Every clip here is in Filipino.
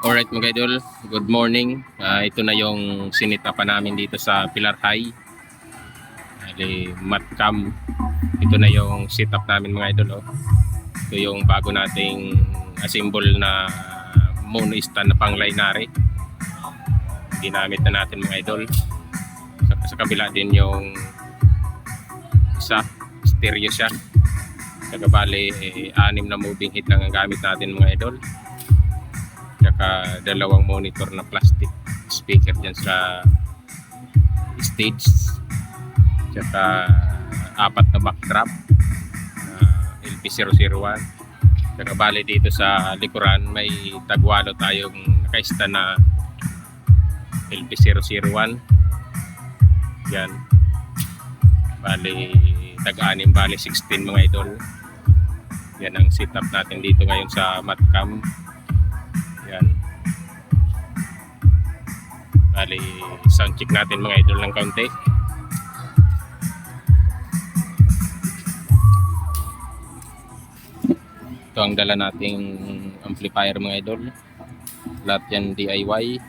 Alright mga idol, good morning. Ah, ito na yung sinita pa namin dito sa Pilar High. Ali, Matcam. Ito na yung setup namin mga idol. Oh. Ito yung bago nating assemble na mono stand na pang Lainari. Ginamit na natin mga idol. Sa, sa kabila din yung isa, stereo siya. Kagabali, eh, anim na moving hit lang ang gamit natin mga idol tsaka dalawang monitor na plastic speaker dyan sa stage. Tsaka apat na backdrop uh, LP001 tsaka bali dito sa likuran may tagwalo tayong nakaista na LP001 yan. Bali tag-anim bali 16 mga idol. Yan ang setup natin dito ngayon sa Matcam sound check natin mga idol ng kaunti. Ito ang dala nating amplifier mga idol. Lahat yan DIY.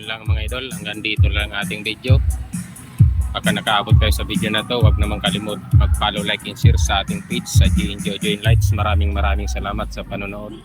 Yun lang mga idol, hanggang dito lang ating video. Pagka nakaabot kayo sa video na to, huwag naman kalimut mag-follow, like, and share sa ating page sa G Join Lights. Maraming maraming salamat sa panonood.